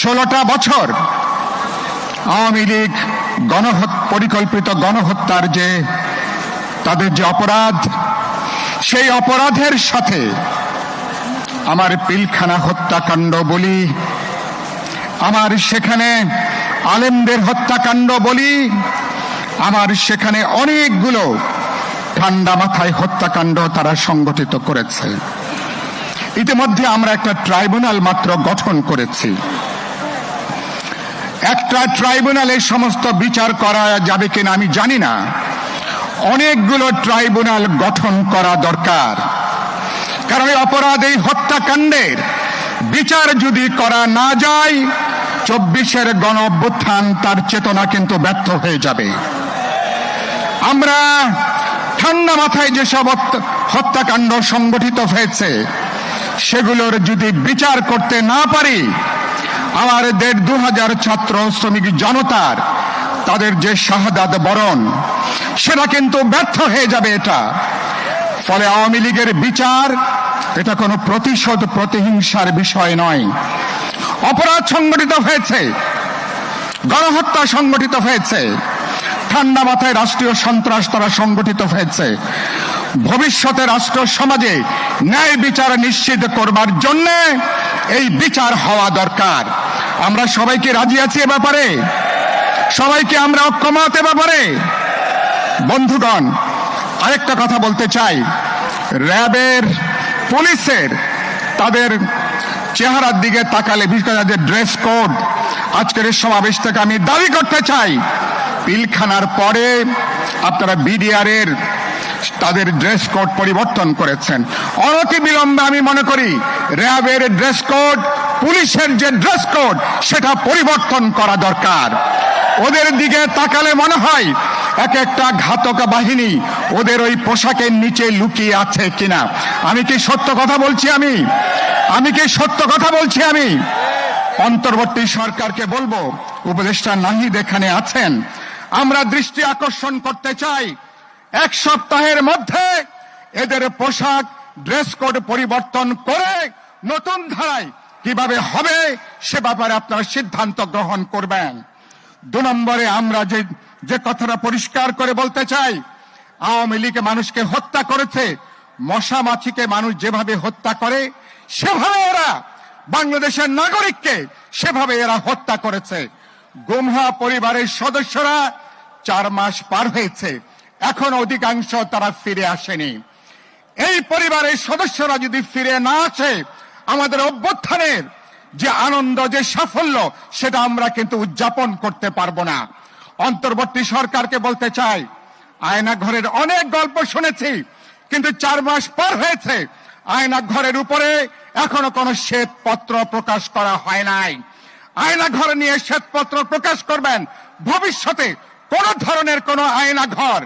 ষোলোটা বছর আওয়ামী লীগ গণহত, পরিকল্পিত গণহত্যার যে, তাদের যে অপরাধ, সেই অপরাধের সাথে আমার পিলখানা হত্যাকাণ্ড বলি, আমার সেখানে আলেমদের হত্যাকাণ্ড বলি, আমার সেখানে অনেকগুলো ঠান্ডা মাথায় হত্যাকাণ্ড তারা সংগঠিত করেছে। ইতিমধ্যে আমরা একটা ট্রাইব্যুনাল মাত্র গঠন করেছি। একটা ট্রাইব্যুনালে সমস্ত বিচার করা যাবে কিনা আমি জানি না। অনেকগুলো ট্রাইব্যুনাল গঠন করা দরকার। কারণ এই অপরাধ, এই হত্যাকাণ্ডের বিচার যদি করা না যায়, চব্বিশের গণ অভ্যুত্থান তার চেতনা কিন্তু ব্যর্থ হয়ে যাবে। আমরা ঠান্ডা মাথায় যেসব হত্যাকাণ্ড সংগঠিত হয়েছে, সেগুলোর যদি বিচার করতে না পারি আমার দেড় দু হাজার ছাত্র শ্রমিক জনতার, তাদের যে শাহাদাত বরণ, সেটা কিন্তু ব্যর্থ হয়ে যাবে এটা। ফলে আওয়ামী লীগের বিচার, এটা কোনো প্রতিশোধ, প্রতিহিংসার বিষয় নয়। অপরাধ সংগঠিত হয়েছে, গণহত্যা সংগঠিত হয়েছে, ঠান্ডা মাথায় রাষ্ট্রীয় সন্ত্রাস তারা সংগঠিত হয়েছে। ভবিষ্যতে রাষ্ট্র সমাজে ন্যায় বিচার নিশ্চিত করবার জন্য এই বিচার হওয়া দরকার। আমরা সবাইকে রাজি আছি এ ব্যাপারে। সবাইকে আমরা ঐক্যমত এ ব্যাপারে। বন্ধুগণ, আরেকটা কথা বলতে চাই। র্যাবের পুলিশের তাদের চেহারার দিকে তাকালে, বিশেষ করে তাদের ড্রেস কোড, আজকের সমাবেশ থেকে আমি দাবি করতে চাই। পিলখানার পরে আপনারা বিডিআর এর তাদের ড্রেস কোড পরিবর্তন করেছেন। অনতি বিলম্বে আমি মনে করি, র্যাবের ড্রেস কোড পুলিশের যে ড্রেস কোড সেটা পরিবর্তন করা দরকার। ওদের দিকে তাকালে মনে হয় এক একটা ঘাতক বাহিনী ওদের ওই পোশাকের নিচে লুকিয়ে আছে কিনা। আমি কি সত্য কথা বলছি আমি? আমি কি সত্য কথা বলছি আমি? অন্তর্বর্তী সরকারকে বলব, উপদেষ্টা নাহিদ এখানে আছেন, আমরা দৃষ্টি আকর্ষণ করতে চাই। এক সপ্তাহের মধ্যে এদের পোশাক ড্রেস কোড পরিবর্তন করে নতুন ধারায় কীভাবে হবে সে ব্যাপারে আপনারা সিদ্ধান্ত গ্রহণ করবেন। দু নম্বরে আমরা যে যে কথাটা পরিষ্কার করে বলতে চাই, আওয়ামী লীগ মানুষকে হত্যা করেছে মশা মাছিকে মানুষ যেভাবে হত্যা করে, সেভাবে এরা বাংলাদেশের নাগরিককে সেভাবে এরা হত্যা করেছে। গুমহা পরিবারের সদস্যরা চার মাস পার হয়েছে। এখন অধিকাংশ তারা ফিরে আসেনি। এই পরিবারের সদস্যরা যদি ফিরে না আসে আমাদের অভ্যুত্থানের যে আনন্দ, যে সাফল্য, সেটা আমরা কিন্তু উদযাপন করতে পারব না। অন্তর্বর্তী সরকারকে বলতে চাই আয়না ঘরের অনেক গল্প শুনেছি, কিন্তু চার মাস পর হয়েছে আয়না ঘরের উপরে এখনও কোনো শ্বেতপত্র প্রকাশ করা হয় নাই। আয়না ঘর নিয়ে শ্বেতপত্র প্রকাশ করবেন, ভবিষ্যতে কোন ধরনের কোন আয়না ঘর